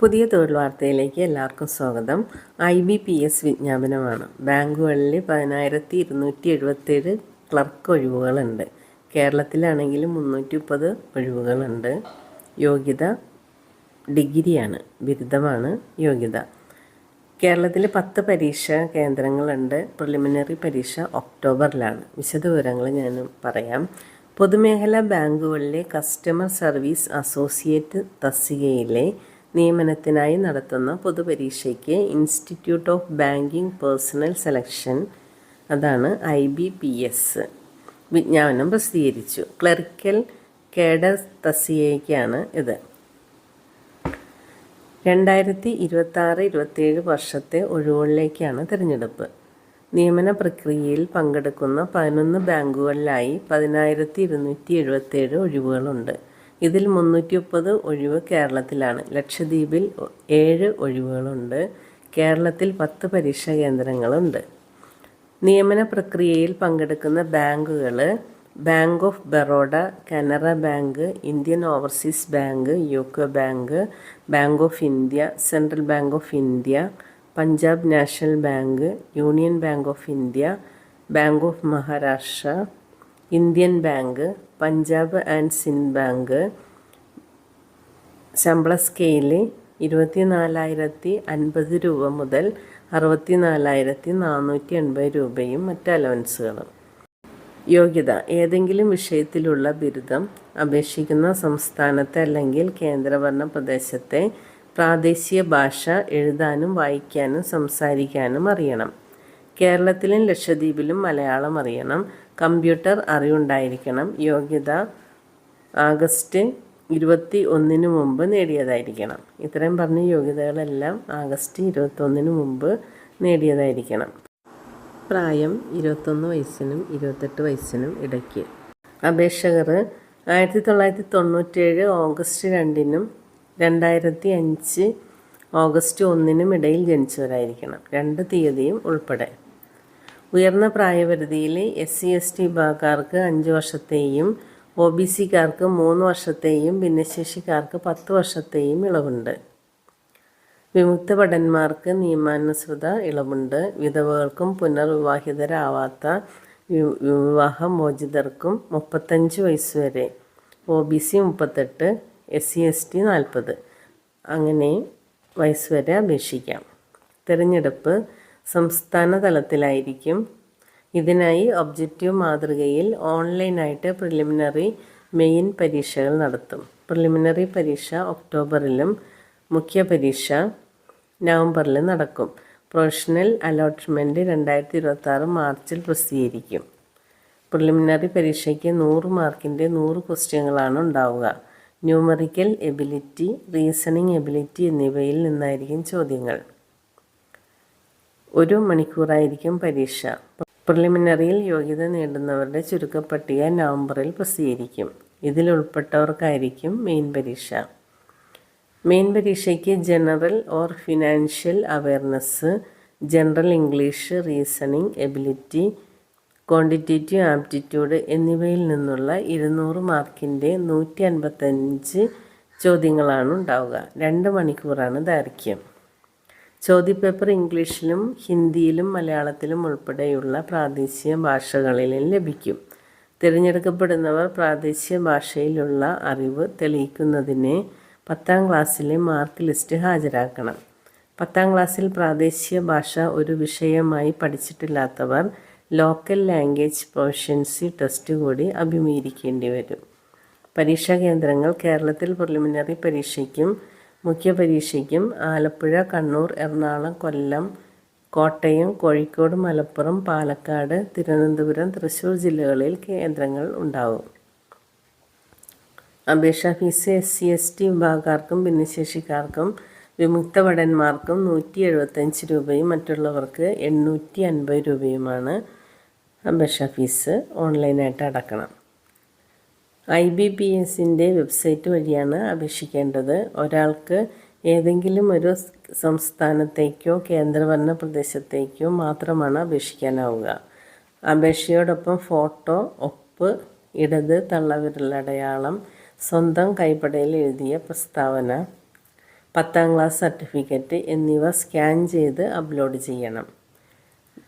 പുതിയ തൊഴിൽ വാർത്തയിലേക്ക് എല്ലാവർക്കും സ്വാഗതം. ഐ ബി പി എസ് വിജ്ഞാപനമാണ്. ബാങ്കുകളിൽ പതിനായിരത്തി ഇരുന്നൂറ്റി എഴുപത്തേഴ് ക്ലർക്ക് ഒഴിവുകളുണ്ട്. കേരളത്തിലാണെങ്കിൽ മുന്നൂറ്റി മുപ്പത് ഒഴിവുകളുണ്ട്. യോഗ്യത ഡിഗ്രിയാണ്. ബിരുദമാണ് യോഗ്യത. കേരളത്തിൽ പത്ത് പരീക്ഷാ കേന്ദ്രങ്ങളുണ്ട്. പ്രിലിമിനറി പരീക്ഷ ഒക്ടോബറിലാണ്. വിശദവിവരങ്ങൾ ഞാൻ പറയാം. പൊതുമേഖലാ ബാങ്കുകളിലെ കസ്റ്റമർ സർവീസ് അസോസിയേറ്റ് തസ്തികയിലെ നിയമനത്തിനായി നടത്തുന്ന പൊതുപരീക്ഷയ്ക്ക് institute of banking personnel selection അതാണ് ഐ ബി പി എസ് വിജ്ഞാപനം പ്രസിദ്ധീകരിച്ചു. ക്ലറിക്കൽ കേഡർ തസ്തികയ്ക്കാണ് ഇത്. രണ്ടായിരത്തി ഇരുപത്താറ് ഇരുപത്തേഴ് വർഷത്തെ ഒഴിവുകളിലേക്കാണ് തിരഞ്ഞെടുപ്പ്. നിയമന പ്രക്രിയയിൽ പങ്കെടുക്കുന്ന പതിനൊന്ന് ബാങ്കുകളിലായി പതിനായിരത്തി ഇരുന്നൂറ്റി എഴുപത്തേഴ് ഒഴിവുകളുണ്ട്. ഇതിൽ മുന്നൂറ്റി മുപ്പത് ഒഴിവ് കേരളത്തിലാണ്. ലക്ഷദ്വീപിൽ ഏഴ് ഒഴിവുകളുണ്ട്. കേരളത്തിൽ പത്ത് പരീക്ഷാ കേന്ദ്രങ്ങളുണ്ട്. നിയമന പ്രക്രിയയിൽ പങ്കെടുക്കുന്ന ബാങ്കുകൾ bank of Baroda Canara bank Indian overseas bank UCO bank bank of India central bank of India Punjab national bank union bank of India bank of Maharashtra Indian bank Punjab and Sind bank. ശമ്പള scale ഇരുപത്തി നാലായിരത്തി അൻപത് രൂപ മുതൽ അറുപത്തി നാലായിരത്തി നാനൂറ്റി എൺപത് രൂപയും മറ്റ് അലവൻസുകളും. യോഗ്യത ഏതെങ്കിലും വിഷയത്തിലുള്ള ബിരുദം അപേക്ഷിക്കുന്ന സംസ്ഥാനത്തെ അല്ലെങ്കിൽ കേന്ദ്രഭരണ പ്രദേശത്തെ പ്രാദേശിക ഭാഷ എഴുതാനും വായിക്കാനും സംസാരിക്കാനും അറിയണം. കേരളത്തിലും ലക്ഷദ്വീപിലും മലയാളം അറിയണം. കമ്പ്യൂട്ടർ അറിവുണ്ടായിരിക്കണം. യോഗ്യത ആഗസ്റ്റ് ഇരുപത്തി ഒന്നിന് മുമ്പ് നേടിയതായിരിക്കണം. ഇത്രയും പറഞ്ഞ യോഗ്യതകളെല്ലാം ആഗസ്റ്റ് ഇരുപത്തൊന്നിന് മുമ്പ് നേടിയതായിരിക്കണം. പ്രായം ഇരുപത്തൊന്ന് വയസ്സിനും ഇരുപത്തെട്ട് വയസ്സിനും ഇടയ്ക്ക്. അപേക്ഷകർ ആയിരത്തി തൊള്ളായിരത്തി തൊണ്ണൂറ്റേഴ് ഓഗസ്റ്റ് രണ്ടിനും രണ്ടായിരത്തി അഞ്ച് ഓഗസ്റ്റ് ഒന്നിനും ഇടയിൽ ജനിച്ചവരായിരിക്കണം. രണ്ട് തീയതിയും ഉൾപ്പെടെ. ഉയർന്ന പ്രായപരിധിയിൽ എസ് സി എസ് ടി വിഭാഗക്കാർക്ക് അഞ്ച് വർഷത്തെയും ഒ ബി സിക്കാർക്ക് മൂന്ന് വർഷത്തെയും ഭിന്നശേഷിക്കാർക്ക് പത്ത് വർഷത്തെയും ഇളവുണ്ട്. വിമുക്ത ഭടന്മാർക്ക് നിയമാനുസൃത ഇളവുണ്ട്. വിധവകൾക്കും പുനർവിവാഹിതരാവാത്ത വിവാഹമോചിതർക്കും മുപ്പത്തഞ്ച് വയസ്സ് വരെ. ഒ ബി സി മുപ്പത്തെട്ട് എസ് സി എസ് ടി നാൽപ്പത്. അങ്ങനെ വയസ്സ് വരെ അപേക്ഷിക്കാം. തിരഞ്ഞെടുപ്പ് സംസ്ഥാന തലത്തിലായിരിക്കും ഇതിനായി ഒബ്ജക്റ്റീവ് മാതൃകയിൽ ഓൺലൈനായിട്ട് പ്രിലിമിനറി മെയിൻ പരീക്ഷകൾ നടത്തും. പ്രിലിമിനറി പരീക്ഷ ഒക്ടോബറിലും മുഖ്യ പരീക്ഷ നവംബറിൽ നടക്കും. പ്രൊഫഷണൽ അലോട്ട്മെന്റ് രണ്ടായിരത്തി ഇരുപത്തി മാർച്ചിൽ പ്രസിദ്ധീകരിക്കും. പ്രിലിമിനറി പരീക്ഷയ്ക്ക് നൂറ് മാർക്കിന്റെ നൂറ് ക്വസ്റ്റ്യങ്ങളാണ് ഉണ്ടാവുക. ന്യൂമറിക്കൽ എബിലിറ്റി റീസണിങ് എബിലിറ്റി എന്നിവയിൽ നിന്നായിരിക്കും ചോദ്യങ്ങൾ. ഒരു മണിക്കൂറായിരിക്കും പരീക്ഷ. പ്രിലിമിനറിയിൽ യോഗ്യത നേടുന്നവരുടെ ചുരുക്കപ്പട്ടിക നവംബറിൽ പ്രസിദ്ധീകരിക്കും. ഇതിൽ ഉൾപ്പെട്ടവർക്കായിരിക്കും മെയിൻ പരീക്ഷ. മെയിൻ പരീക്ഷയ്ക്ക് general or financial awareness general English reasoning ability quantitative aptitude എന്നിവയിൽ നിന്നുള്ള ഇരുന്നൂറ് മാർക്കിന്റെ നൂറ്റി അൻപത്തഞ്ച് ചോദ്യങ്ങളാണ് ഉണ്ടാവുക. രണ്ട് മണിക്കൂറാണ് ദൈർഘ്യം. ചോദ്യപേപ്പർ ഇംഗ്ലീഷിലും ഹിന്ദിയിലും മലയാളത്തിലും ഉൾപ്പെടെയുള്ള പ്രാദേശിക ഭാഷകളിലും ലഭിക്കും. തിരഞ്ഞെടുക്കപ്പെടുന്നവർ പ്രാദേശിക ഭാഷയിലുള്ള അറിവ് തെളിയിക്കുന്നതിന് പത്താം ക്ലാസ്സിലെ മാർക്ക് ലിസ്റ്റ് ഹാജരാക്കണം. പത്താം ക്ലാസ്സിൽ പ്രാദേശിക ഭാഷ ഒരു വിഷയമായി പഠിച്ചിട്ടില്ലാത്തവർ ലോക്കൽ ലാംഗ്വേജ് പ്രൊഫഷ്യൻസി ടെസ്റ്റ് കൂടി അഭിമുഖീകരിക്കേണ്ടി വരും. പരീക്ഷാ കേന്ദ്രങ്ങൾ കേരളത്തിൽ പ്രിലിമിനറി പരീക്ഷയ്ക്കും മുഖ്യ പരീക്ഷയ്ക്കും ആലപ്പുഴ കണ്ണൂർ എറണാകുളം കൊല്ലം കോട്ടയം കോഴിക്കോട് മലപ്പുറം പാലക്കാട് തിരുവനന്തപുരം തൃശ്ശൂർ ജില്ലകളിൽ കേന്ദ്രങ്ങൾ ഉണ്ടാകും അപേക്ഷാ fee S C S T വിഭാഗക്കാർക്കും ഭിന്നശേഷിക്കാർക്കും വിമുക്ത ഭടന്മാർക്കും നൂറ്റി എഴുപത്തഞ്ച് രൂപയും മറ്റുള്ളവർക്ക് എണ്ണൂറ്റി അൻപത് രൂപയുമാണ് അപേക്ഷാ ഫീസ് ഓൺലൈനായിട്ട് അടക്കണം. ഐ ബി പി എസിന്റെ വെബ്സൈറ്റ് വഴിയാണ് അപേക്ഷിക്കേണ്ടത്. ഒരാൾക്ക് ഏതെങ്കിലും ഒരു സംസ്ഥാനത്തേക്കോ കേന്ദ്രഭരണ പ്രദേശത്തേക്കോ മാത്രമാണ് അപേക്ഷിക്കാനാവുക. അപേക്ഷയോടൊപ്പം ഫോട്ടോ ഒപ്പ് ഇടത് തള്ളവിരലടയാളം സ്വന്തം കൈപ്പടയിൽ എഴുതിയ പ്രസ്താവന പത്താം ക്ലാസ് സർട്ടിഫിക്കറ്റ് എന്നിവ സ്കാൻ ചെയ്ത് അപ്ലോഡ് ചെയ്യണം.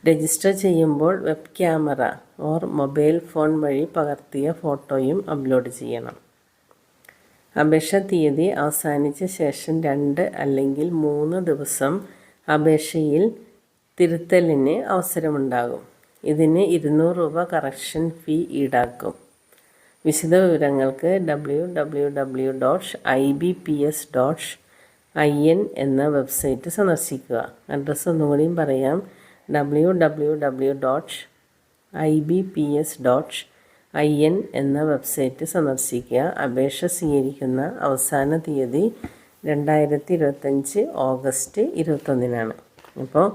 രജിസ്റ്റർ ചെയ്യുമ്പോൾ web camera or mobile phone വഴി പകർത്തിയ ഫോട്ടോയും അപ്ലോഡ് ചെയ്യണം. അപേക്ഷ തീയതി അവസാനിച്ച ശേഷം രണ്ട് അല്ലെങ്കിൽ മൂന്ന് ദിവസം അപേക്ഷയിൽ തിരുത്തലിന് അവസരമുണ്ടാകും. ഇതിന് ഇരുന്നൂറ് രൂപ കറക്ഷൻ ഫീ ഈടാക്കും. വിശദ വിവരങ്ങൾക്ക് W W W dot I B P S dot I N എന്ന വെബ്സൈറ്റ് സന്ദർശിക്കുക. അഡ്രസ്സ് ഒന്നുകൂടിയും പറയാം. W W W dot I B P S dot I N എന്ന വെബ്സൈറ്റ് സന്ദർശിക്കുക. അപേക്ഷ സ്വീകരിക്കുന്ന അവസാന തീയതി രണ്ടായിരത്തി ഇരുപത്തഞ്ച് ഓഗസ്റ്റ് ഇരുപത്തൊന്നിനാണ്. അപ്പോൾ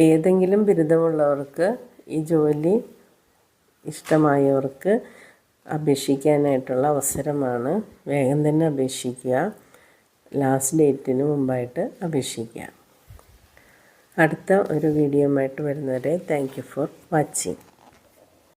ഏതെങ്കിലും ബിരുദമുള്ളവർക്ക് ഈ ജോലി ഇഷ്ടമായവർക്ക് അപേക്ഷിക്കാനായിട്ടുള്ള അവസരമാണ് വേഗം തന്നെ അപേക്ഷിക്കുക. ലാസ്റ്റ് ഡേറ്റിന് മുമ്പായിട്ട് അപേക്ഷിക്കുക. അടുത്ത ഒരു വീഡിയോ ആയിട്ട് വരുന്നവരെ താങ്ക് യു ഫോർ വാച്ചിങ്